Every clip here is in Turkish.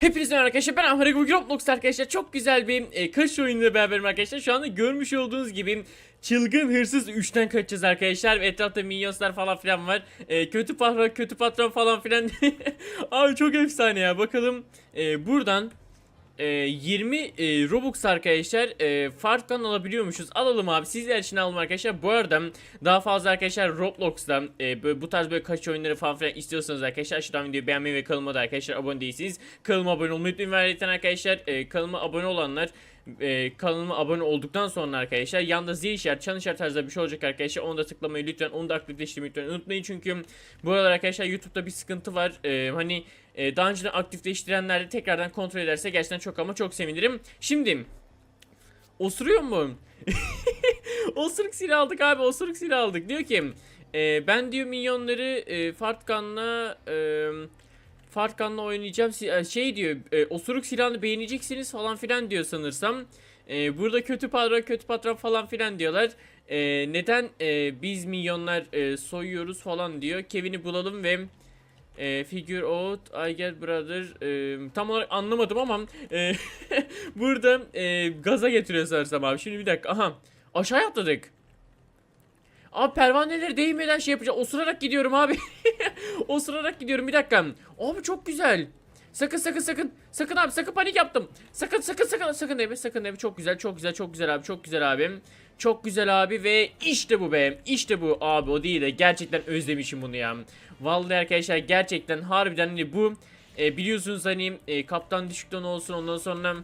Hepinize merhaba arkadaşlar ben Ahmet bugün Roblox arkadaşlar çok güzel bir e, kaç oyunuyla beraberim arkadaşlar? Şu anda görmüş olduğunuz gibi çılgın hırsız 3'ten kaçacağız arkadaşlar. Etrafta minyonslar falan filan var. E, kötü patron kötü patron falan filan. Abi çok efsane ya bakalım. E, buradan e, 20 e, Robux arkadaşlar e, farktan alabiliyormuşuz. Alalım abi sizler için alalım arkadaşlar. Bu arada daha fazla arkadaşlar Roblox'ta e, böyle, bu tarz böyle kaç oyunları falan filan istiyorsanız arkadaşlar aşağıdan videoyu beğenmeyi ve kanalıma da arkadaşlar abone değilsiniz. Kanalıma abone olmayı unutmayın. Ve arkadaşlar e, kanalıma abone olanlar e, kanalıma abone olduktan sonra arkadaşlar yanda zil işareti, çan işareti tarzında bir şey olacak arkadaşlar. Onu da tıklamayı lütfen, onu da aktifleştirmeyi lütfen unutmayın. Çünkü bu aralar arkadaşlar YouTube'da bir sıkıntı var. E, hani e, daha aktifleştirenler de tekrardan kontrol ederse gerçekten çok ama çok sevinirim. Şimdi osuruyor mu? osuruk silah aldık abi osuruk silah aldık. Diyor ki e, ben diyor minyonları e, Fartkan'la e, Fartkan'la oynayacağım. E, Şey diyor e, osuruk silahını beğeneceksiniz falan filan diyor sanırsam. E, burada kötü patron kötü patron falan filan diyorlar. E, neden e, biz minyonlar e, soyuyoruz falan diyor. Kevin'i bulalım ve e, figure out I get brother e, tam olarak anlamadım ama e, burada e, gaza getiriyor sanırsam abi. Şimdi bir dakika aha aşağı atladık. Abi pervaneleri değmeden şey yapacağım. Osurarak gidiyorum abi. Osurarak gidiyorum bir dakika. Abi çok güzel. Sakın sakın sakın. Sakın abi sakın panik yaptım. Sakın sakın sakın sakın deme sakın deme. Çok güzel çok güzel çok güzel abi çok güzel abim. Çok güzel abi ve işte bu be. İşte bu abi o değil de gerçekten özlemişim bunu ya. Vallahi arkadaşlar gerçekten harbiden hani bu e, biliyorsunuz hani e, kaptan düşükten olsun ondan sonra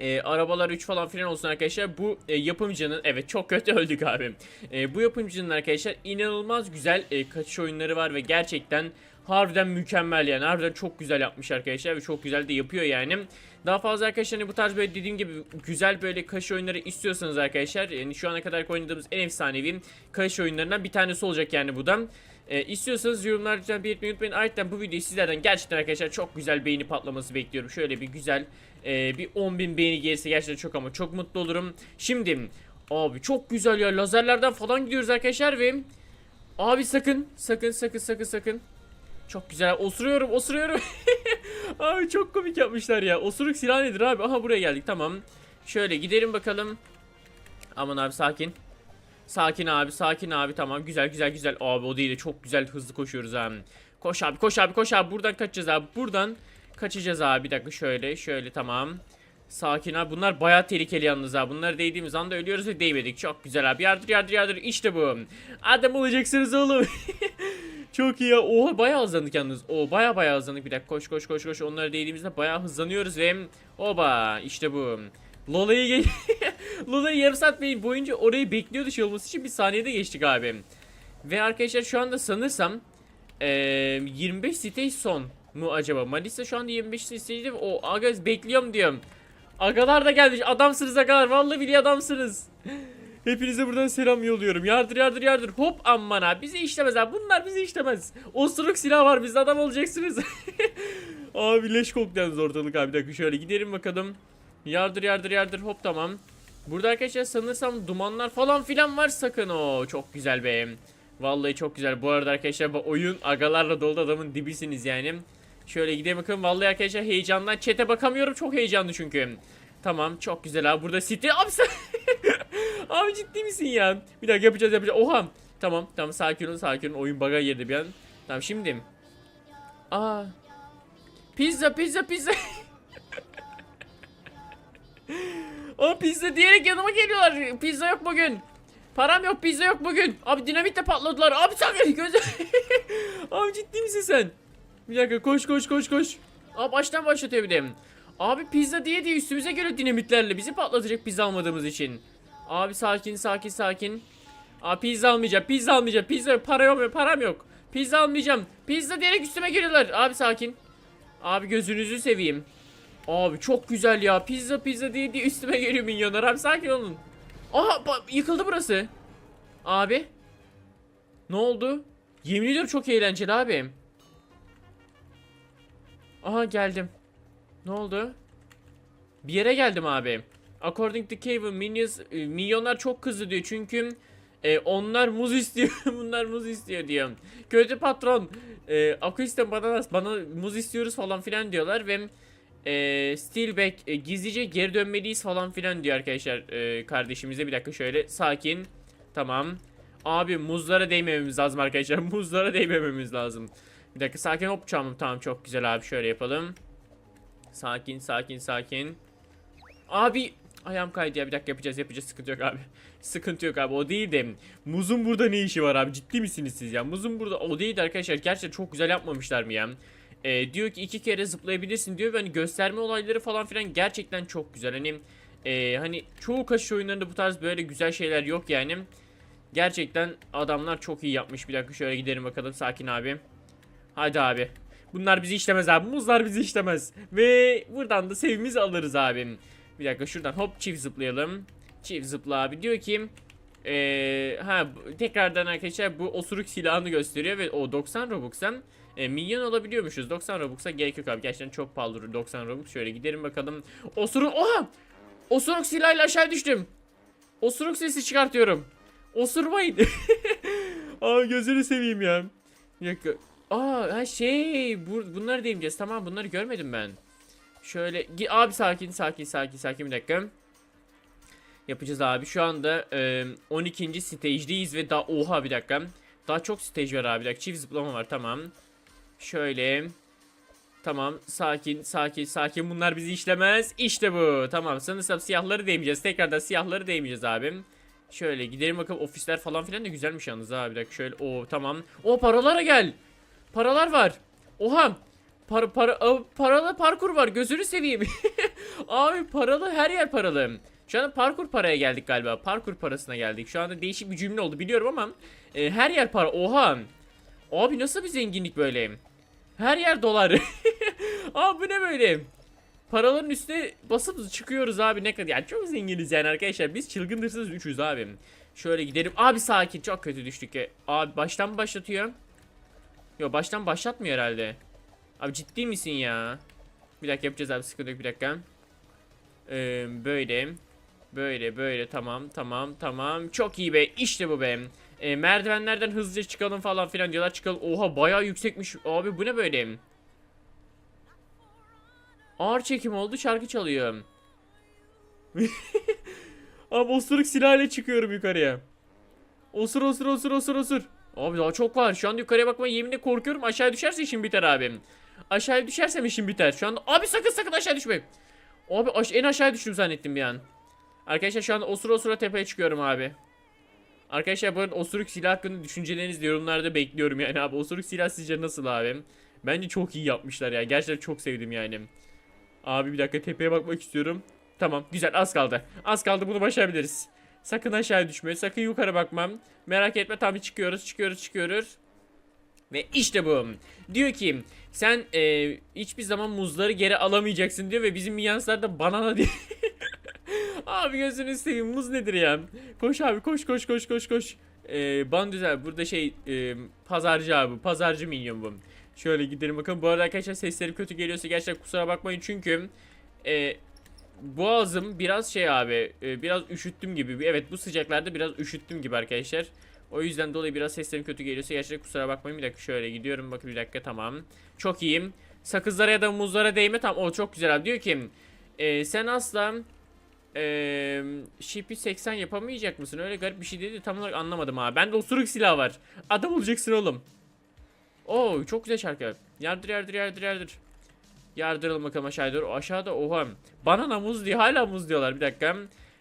e, arabalar 3 falan filan olsun arkadaşlar. Bu e, yapımcının evet çok kötü öldük abi. E, bu yapımcının arkadaşlar inanılmaz güzel e, kaçış oyunları var ve gerçekten harbiden mükemmel yani. Harbiden çok güzel yapmış arkadaşlar ve çok güzel de yapıyor yani. Daha fazla arkadaşlar hani bu tarz böyle dediğim gibi güzel böyle kaçış oyunları istiyorsanız arkadaşlar yani şu ana kadar oynadığımız en efsanevi kaçış oyunlarından bir tanesi olacak yani bu da. E, istiyorsanız yorumlar lütfen belirtmeyi unutmayın. Ayrıca bu videoyu sizlerden gerçekten arkadaşlar çok güzel beğeni patlaması bekliyorum. Şöyle bir güzel e, bir 10.000 beğeni gelirse gerçekten çok ama çok mutlu olurum. Şimdi abi çok güzel ya lazerlerden falan gidiyoruz arkadaşlar ve abi sakın sakın sakın sakın sakın çok güzel osuruyorum osuruyorum. abi çok komik yapmışlar ya. Osuruk silah nedir abi? Aha buraya geldik tamam. Şöyle gidelim bakalım. Aman abi sakin. Sakin abi sakin abi tamam güzel güzel güzel abi o değil de çok güzel hızlı koşuyoruz abi. Koş abi koş abi koş abi buradan kaçacağız abi buradan kaçacağız abi bir dakika şöyle şöyle tamam. Sakin abi bunlar bayağı tehlikeli yalnız abi bunları değdiğimiz anda ölüyoruz ve değmedik çok güzel abi yardır yardır yardır işte bu. Adam olacaksınız oğlum. çok iyi ya oha bayağı hızlandık yalnız o bayağı bayağı hızlandık bir dakika koş koş koş koş onları değdiğimizde bayağı hızlanıyoruz ve oba işte bu. Lola'yı ge Lola'yı yarım saat boyunca orayı bekliyordu şey olması için bir saniyede geçtik abi. Ve arkadaşlar şu anda sanırsam eee 25 stage son mu acaba? Malisa şu anda 25 stage'de o aga bekliyorum diyorum. Agalar da gelmiş. Adamsınız agalar. Vallahi billahi adamsınız. Hepinize buradan selam yolluyorum. Yardır yardır yardır. Hop aman abi. Bizi işlemez abi. Bunlar bizi işlemez. Osuruk silah var. Bizde adam olacaksınız. abi leş yalnız ortalık abi. Bir dakika şöyle gidelim bakalım. Yardır yardır yardır hop tamam. Burada arkadaşlar sanırsam dumanlar falan filan var sakın o. Çok güzel be. Vallahi çok güzel. Bu arada arkadaşlar oyun agalarla dolu adamın dibisiniz yani. Şöyle gidelim bakalım. Vallahi arkadaşlar heyecandan çete bakamıyorum. Çok heyecanlı çünkü. Tamam çok güzel abi. Burada City. Abi sen... abi ciddi misin ya? Bir dakika yapacağız yapacağız. Oha. Tamam tamam sakin olun sakin olun. Oyun bug'a girdi bir an. Tamam şimdi. Aa. Pizza pizza pizza. O pizza diyerek yanıma geliyorlar. Pizza yok bugün. Param yok pizza yok bugün. Abi dinamitle patladılar. Abi sen gözü. Abi ciddi misin sen? Bir dakika koş koş koş koş. Abi baştan başlatıyor bir de. Abi pizza diye diye üstümüze göre dinamitlerle bizi patlatacak pizza almadığımız için. Abi sakin sakin sakin. Abi pizza almayacağım pizza almayacağım pizza para yok param yok. Pizza almayacağım. Pizza diyerek üstüme geliyorlar. Abi sakin. Abi gözünüzü seveyim. Abi çok güzel ya. Pizza pizza diye diye üstüme geliyor minyonlar. Abi sakin olun. Aha yıkıldı burası. Abi. Ne oldu? Yemin ediyorum çok eğlenceli abi. Aha geldim. Ne oldu? Bir yere geldim abi. According to Kevin, minions, e, minyonlar çok kızdı diyor. Çünkü e, onlar muz istiyor. Bunlar muz istiyor diyor. Kötü patron. E, Akis'ten bana, bana muz istiyoruz falan filan diyorlar ve e, Steelback e, gizlice geri dönmeliyiz falan filan diyor arkadaşlar e, kardeşimize. Bir dakika şöyle sakin. Tamam. Abi muzlara değmememiz lazım arkadaşlar. Muzlara değmememiz lazım. Bir dakika sakin hop tamam tamam çok güzel abi şöyle yapalım. Sakin sakin sakin. Abi ayağım kaydı ya bir dakika yapacağız yapacağız sıkıntı yok abi. Sıkıntı yok abi o değil de muzun burada ne işi var abi ciddi misiniz siz ya? Muzun burada o değil de arkadaşlar gerçekten çok güzel yapmamışlar mı ya? Ee, diyor ki iki kere zıplayabilirsin diyor ve hani gösterme olayları falan filan gerçekten çok güzel. Hani e, hani çoğu kaşış oyunlarında bu tarz böyle güzel şeyler yok yani. Gerçekten adamlar çok iyi yapmış. Bir dakika şöyle gidelim bakalım sakin abi. Hadi abi. Bunlar bizi işlemez abi. Muzlar bizi işlemez. Ve buradan da sevimizi alırız abi. Bir dakika şuradan hop çift zıplayalım. Çift zıpla abi. Diyor ki eee, ha tekrardan arkadaşlar bu osuruk silahını gösteriyor ve o 90 Robux'tan e, milyon alabiliyormuşuz. 90 Robux'a gerek yok abi. Gerçekten çok pahalı 90 Robux. Şöyle gidelim bakalım. Osuruk oha! Osuruk silahıyla aşağı düştüm. Osuruk sesi çıkartıyorum. Osurmayın. Abi gözünü seveyim ya. Bir. Aa ha şey bu, bunları demeyeceğiz. Tamam bunları görmedim ben. Şöyle abi sakin sakin sakin sakin bir dakika. Yapacağız abi. Şu anda e, 12. stage'deyiz ve daha oha bir dakika. Daha çok stage var abi. Bir dakika çift zıplama var tamam. Şöyle. Tamam sakin sakin sakin bunlar bizi işlemez. İşte bu. Tamam sanırsam siyahları değmeyeceğiz. Tekrardan siyahları değmeyeceğiz abim. Şöyle gidelim bakalım ofisler falan filan da güzelmiş yalnız ha bir dakika şöyle o tamam. O paralara gel. Paralar var. Oha. Para para a, paralı parkur var. Gözünü seveyim. Abi paralı her yer paralı. Şu anda parkur paraya geldik galiba. Parkur parasına geldik. Şu anda değişik bir cümle oldu biliyorum ama e, her yer para. Oha. Abi nasıl bir zenginlik böyle? Her yer dolar. Abi bu ne böyle? Paraların üstüne basıp çıkıyoruz abi ne kadar. Yani çok zenginiz yani arkadaşlar. Biz çılgın hırsız üçüz abi. Şöyle gidelim. Abi sakin. Çok kötü düştük ya. Abi baştan başlatıyor? Yok baştan başlatmıyor herhalde. Abi ciddi misin ya? Bir dakika yapacağız abi sıkıntı yok bir dakika. Ee, böyle. Böyle böyle tamam tamam tamam. Çok iyi be işte bu be. Ee, merdivenlerden hızlıca çıkalım falan filan diyorlar çıkalım. Oha bayağı yüksekmiş. Abi bu ne böyle? Ağır çekim oldu şarkı çalıyor. Abi osuruk silahıyla çıkıyorum yukarıya. Osur osur osur osur osur. Abi daha çok var. Şu an yukarıya bakmaya yeminle korkuyorum. Aşağı düşerse işim biter abim. Aşağıya düşersem işim biter. Şu anda abi sakın sakın aşağı düşme. Abi aş- en aşağı düştüm zannettim bir an. Arkadaşlar şu an osur osura tepeye çıkıyorum abi. Arkadaşlar bu osuruk silah hakkında düşüncelerinizi yorumlarda bekliyorum yani abi. Osuruk silah sizce nasıl abi? Bence çok iyi yapmışlar ya. Gerçekten çok sevdim yani. Abi bir dakika tepeye bakmak istiyorum. Tamam güzel az kaldı. Az kaldı bunu başarabiliriz. Sakın aşağı düşme. Sakın yukarı bakmam. Merak etme tabii çıkıyoruz çıkıyoruz çıkıyoruz. Ve işte bu. Diyor ki sen e, hiçbir zaman muzları geri alamayacaksın diyor ve bizim miyanslar da banana diyor. abi gözünü seveyim muz nedir ya? Koş abi koş koş koş koş koş. E, Bandüzel burada şey e, pazarcı abi pazarcı minyon bu. Şöyle gidelim bakalım. Bu arada arkadaşlar seslerim kötü geliyorsa gerçekten kusura bakmayın çünkü e, boğazım biraz şey abi e, biraz üşüttüm gibi. Evet bu sıcaklarda biraz üşüttüm gibi arkadaşlar. O yüzden dolayı biraz seslerim kötü geliyorsa gerçekten kusura bakmayın. Bir dakika şöyle gidiyorum bakın bir dakika tamam. Çok iyiyim. Sakızlara ya da muzlara değme tamam o çok güzel abi. Diyor ki e, sen asla e, şipi 80 yapamayacak mısın? Öyle garip bir şey dedi tam olarak anlamadım abi. Bende osuruk silah var. Adam olacaksın oğlum. Oo çok güzel şarkı. Yardır yardır yardır yardır. Yardıralım bakalım aşağıya doğru. Aşağıda oha. Banana muz diyor. Hala muz diyorlar. Bir dakika.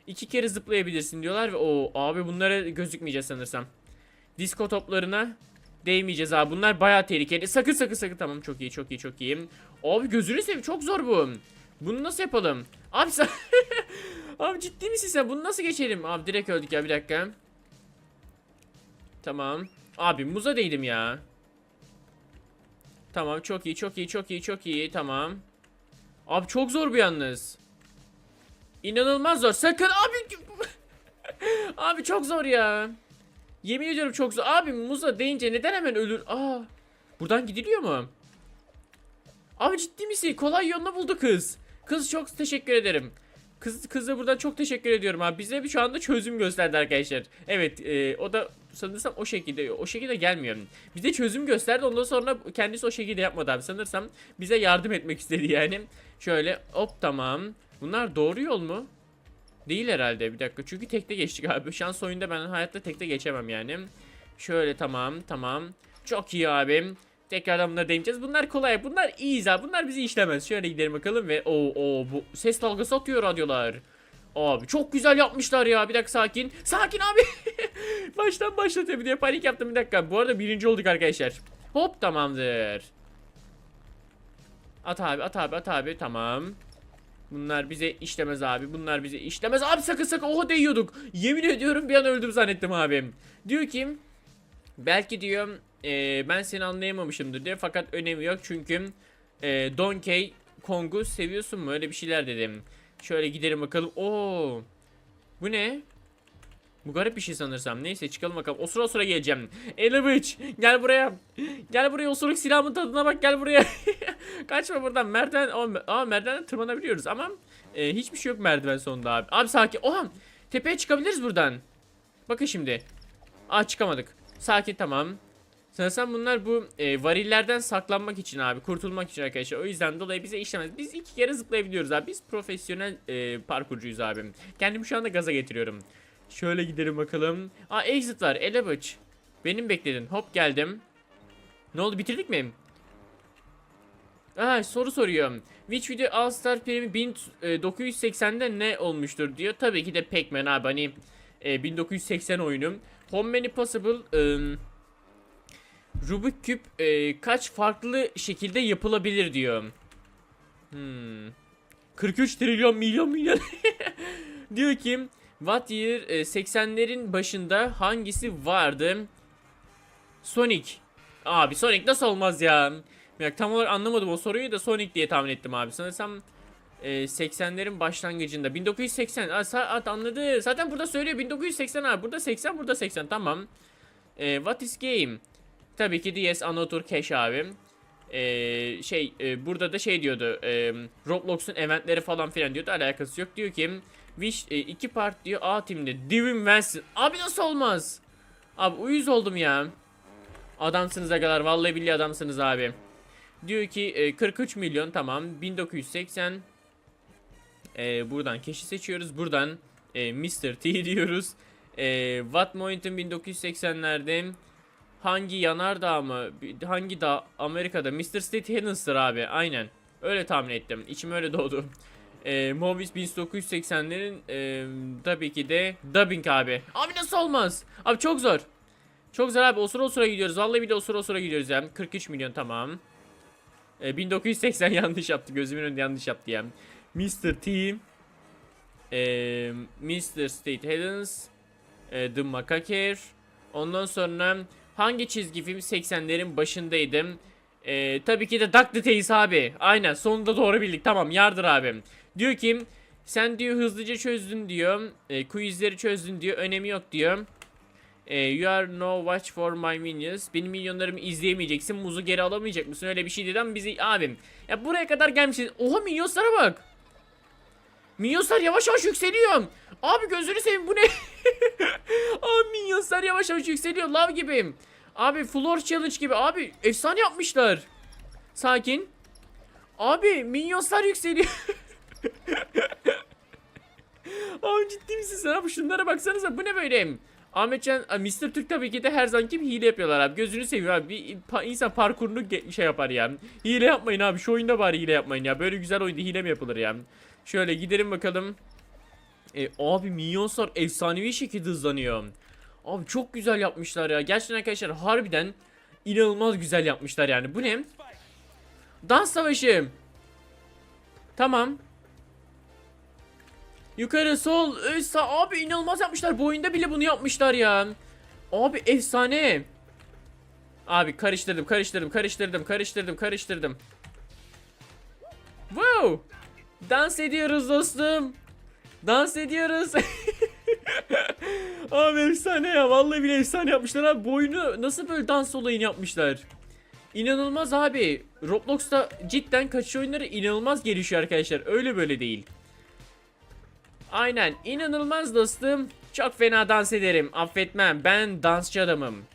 İki kere zıplayabilirsin diyorlar ve o abi bunlara gözükmeyeceğiz sanırsam. Disko toplarına değmeyeceğiz abi. Bunlar bayağı tehlikeli. Sakın sakın sakın. Tamam çok iyi çok iyi çok iyi. Abi gözünü seveyim çok zor bu. Bunu nasıl yapalım? Abi sen... abi ciddi misin sen? Bunu nasıl geçelim? Abi direkt öldük ya bir dakika. Tamam. Abi muza değdim ya. Tamam çok iyi çok iyi çok iyi çok iyi tamam. Abi çok zor bu yalnız. İnanılmaz zor. Sakın abi. abi çok zor ya. Yemin ediyorum çok zor. Abi muza deyince neden hemen ölür? Aa. Buradan gidiliyor mu? Abi ciddi misin? Kolay yolunu buldu kız. Kız çok teşekkür ederim. Kız kıza buradan çok teşekkür ediyorum abi. Bize bir şu anda çözüm gösterdi arkadaşlar. Evet, e, o da sanırsam o şekilde o şekilde gelmiyor. Bize çözüm gösterdi. Ondan sonra kendisi o şekilde yapmadı abi. Sanırsam bize yardım etmek istedi yani. Şöyle hop tamam. Bunlar doğru yol mu? Değil herhalde bir dakika. Çünkü tekte geçtik abi. Şans oyunda ben hayatta tekte geçemem yani. Şöyle tamam tamam. Çok iyi abim. Tekrardan bunları deneyeceğiz. Bunlar kolay. Bunlar iyiyiz abi. Bunlar bizi işlemez. Şöyle gidelim bakalım ve o o bu ses dalgası atıyor radyolar. Abi çok güzel yapmışlar ya. Bir dakika sakin. Sakin abi. Baştan başlatıyor bir diye panik yaptım bir dakika. Bu arada birinci olduk arkadaşlar. Hop tamamdır. At abi at abi at abi tamam. Bunlar bize işlemez abi. Bunlar bize işlemez. Abi sakın sakın oha değiyorduk. Yemin ediyorum bir an öldüm zannettim abim. Diyor ki belki diyor e, ben seni anlayamamışımdır diyor. Fakat önemi yok çünkü e, Donkey Kong'u seviyorsun mu? Öyle bir şeyler dedim. Şöyle gidelim bakalım. Oo. Bu ne? Bu garip bir şey sanırsam. Neyse çıkalım bakalım. O sıra sıra geleceğim. Elabıç gel buraya. Gel buraya osuruk silahımın tadına bak gel buraya. Kaçma buradan. Merdiven aa merdivenden tırmanabiliyoruz ama e, hiçbir şey yok merdiven sonunda abi. Abi sakin. Oha! Tepeye çıkabiliriz buradan. Bakın şimdi. Aa çıkamadık. Sakin tamam. Sanırsam bunlar bu e, varillerden saklanmak için abi. Kurtulmak için arkadaşlar. O yüzden dolayı bize işlemez. Biz iki kere zıplayabiliyoruz abi. Biz profesyonel e, parkurcuyuz abi. Kendimi şu anda gaza getiriyorum. Şöyle gidelim bakalım. Aa exit var. Elevaç. Benim bekledin. Hop geldim. Ne oldu bitirdik mi? Aa soru soruyor. Which video All Star primi 1980'de ne olmuştur diyor. Tabii ki de Pac-Man abi hani e, 1980 oyunu. How many possible um, Rubik küp e, kaç farklı şekilde yapılabilir diyor. Hmm. 43 trilyon milyon milyon. diyor ki What year e, 80'lerin başında hangisi vardı? Sonic. Abi Sonic nasıl olmaz ya? Ya tam olarak anlamadım o soruyu da Sonic diye tahmin ettim abi. Sanırsam e, 80'lerin başlangıcında 1980 Aa, sa- anladı. Zaten burada söylüyor 1980 abi. Burada 80 burada 80 tamam. E, what is game? Tabii ki DS Another Cash abi. E, şey e, burada da şey diyordu. E, Roblox'un eventleri falan filan diyordu. Alakası yok. Diyor ki Wish e, iki part diyor A timde. Divin Wenson. Abi nasıl olmaz? Abi uyuz oldum ya. Adamsınız agalar. Vallahi billahi adamsınız abi. Diyor ki e, 43 milyon tamam 1980 e, buradan keşi seçiyoruz buradan e, Mr. T diyoruz e, Watt Mountain 1980'lerde hangi yanardağ mı hangi dağ Amerika'da Mr. State Heavens'tır abi aynen öyle tahmin ettim içim öyle doğdu e, Movies 1980'lerin e, tabii ki de dubbing abi abi nasıl olmaz abi çok zor çok zor abi osura osura gidiyoruz vallahi bir de osura osura gidiyoruz ya 43 milyon tamam e, 1980 yanlış yaptı. Gözümün önünde yanlış yaptı yani. Mr. T. E, Mr. State Heavens. E, The Macaker. Ondan sonra hangi çizgi film 80'lerin başındaydım? E, tabii ki de Duck the Tales abi. Aynen sonunda doğru bildik. Tamam yardır abim. Diyor ki sen diyor hızlıca çözdün diyor. E, quizleri çözdün diyor. Önemi yok diyor. E, you are no watch for my minions. Benim milyonlarımı izleyemeyeceksin. Muzu geri alamayacak mısın? Öyle bir şey dedi ama bizi abim. Ya buraya kadar gelmişiz. Oha minyonslara bak. Minyonslar yavaş yavaş yükseliyor. Abi gözünü seveyim bu ne? abi minyonslar yavaş yavaş yükseliyor. Lav gibi. Abi floor challenge gibi. Abi efsane yapmışlar. Sakin. Abi minyonslar yükseliyor. Abi ciddi misin sen abi? Şunlara baksanıza bu ne böyle? Ahmetcan, Mr. Türk tabii ki de her zaman gibi hile yapıyorlar abi. Gözünü seveyim abi. Bir pa- insan parkurunu şey yapar ya. Hile yapmayın abi. Şu oyunda bari hile yapmayın ya. Böyle güzel oyunda hile mi yapılır ya? Şöyle gidelim bakalım. E, abi minyonslar efsanevi şekilde hızlanıyor. Abi çok güzel yapmışlar ya. Gerçekten arkadaşlar harbiden inanılmaz güzel yapmışlar yani. Bu ne? Dans savaşı. Tamam. Yukarı sol ö, sağ abi inanılmaz yapmışlar. Bu oyunda bile bunu yapmışlar ya. Abi efsane. Abi karıştırdım karıştırdım karıştırdım karıştırdım karıştırdım. Wow. Dans ediyoruz dostum. Dans ediyoruz. abi efsane ya. Vallahi bile efsane yapmışlar abi. Bu oyunu nasıl böyle dans olayını yapmışlar. İnanılmaz abi. Roblox'ta cidden kaçış oyunları inanılmaz gelişiyor arkadaşlar. Öyle böyle değil. Aynen inanılmaz dostum. Çok fena dans ederim. Affetmem. Ben dansçı adamım.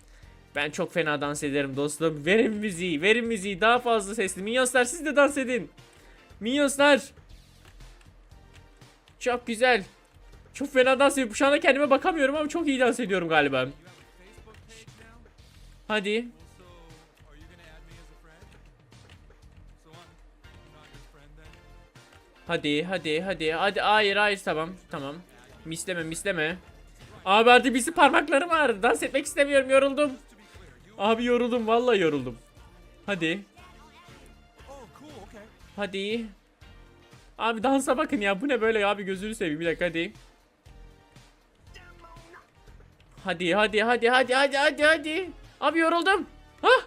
Ben çok fena dans ederim dostum. Verin müziği, verin müziği. Daha fazla sesli. Minyonslar siz de dans edin. Minyonslar. Çok güzel. Çok fena dans ediyorum. Şu anda kendime bakamıyorum ama çok iyi dans ediyorum galiba. Hadi. Hadi hadi hadi. Hadi hayır hayır tamam tamam. Misleme misleme. Abi artık birisi parmaklarım ağrıdı. Dans etmek istemiyorum yoruldum. Abi yoruldum vallahi yoruldum. Hadi. Hadi. Abi dansa bakın ya bu ne böyle ya? Abi gözünü seveyim bir dakika hadi. Hadi hadi hadi hadi hadi hadi hadi. Abi yoruldum. Hah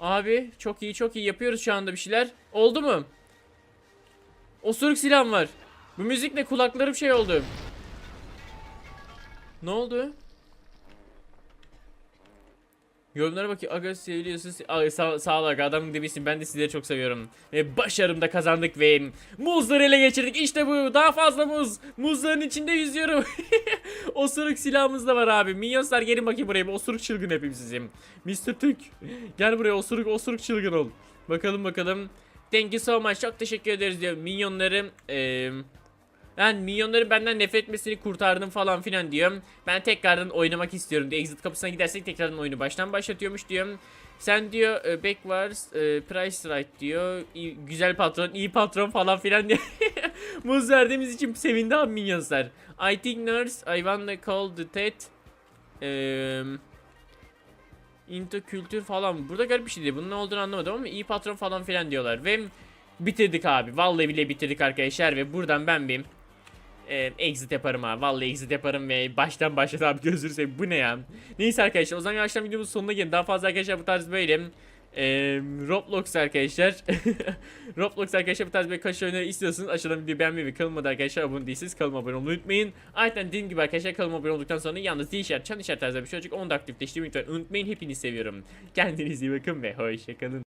Abi çok iyi çok iyi yapıyoruz şu anda bir şeyler. Oldu mu? Osuruk silahım var. Bu müzik ne kulaklarım şey oldu. Ne oldu? Yorumlara bakayım. Aga seviyorsun. Ay, sağ, sağ ol aga adamın dibisin. Ben de sizleri çok seviyorum. Ve başarımda kazandık ve muzları ele geçirdik. İşte bu. Daha fazla muz. Muzların içinde yüzüyorum. osuruk silahımız da var abi. Minyonslar gelin bakayım buraya. Osuruk çılgın yapayım sizin. Mr. Tük. Gel buraya osuruk osuruk çılgın ol. Bakalım bakalım. Thank you so much. Çok teşekkür ederiz diyor. Minyonlarım eee ben minyonların benden nefret etmesini kurtardım falan filan diyorum. Ben tekrardan oynamak istiyorum diyor. Exit kapısına gidersek tekrardan oyunu baştan başlatıyormuş diyorum. Sen diyor e, Backwars e, Price Right diyor. İyi- güzel patron, iyi patron falan filan diyor. Muz verdiğimiz için sevindi abi minyonslar. I think nurse, I wanna call the tet. Eee into kültür falan. Burada garip bir şey değil. Bunun ne olduğunu anlamadım ama iyi patron falan filan diyorlar. Ve bitirdik abi. Vallahi bile bitirdik arkadaşlar ve buradan ben bir e, exit yaparım abi. Vallahi exit yaparım ve baştan başlat abi seveyim. Bu ne ya? Neyse arkadaşlar o zaman yavaştan videomuzun sonuna gelin. Daha fazla arkadaşlar bu tarz böyle e, Roblox arkadaşlar. Roblox arkadaşlar bu tarz böyle kaç oyunları istiyorsanız aşağıdan videoyu beğenmeyi ve kanalıma da arkadaşlar abone değilseniz kanalıma abone olmayı unutmayın. Ayrıca dediğim gibi arkadaşlar kanalıma abone olduktan sonra yalnız değil işaret, çan işaret tarzı bir şey olacak. Onu da aktifleştirmeyi lütfen unutmayın. Hepinizi seviyorum. Kendinize iyi bakın ve hoşçakalın.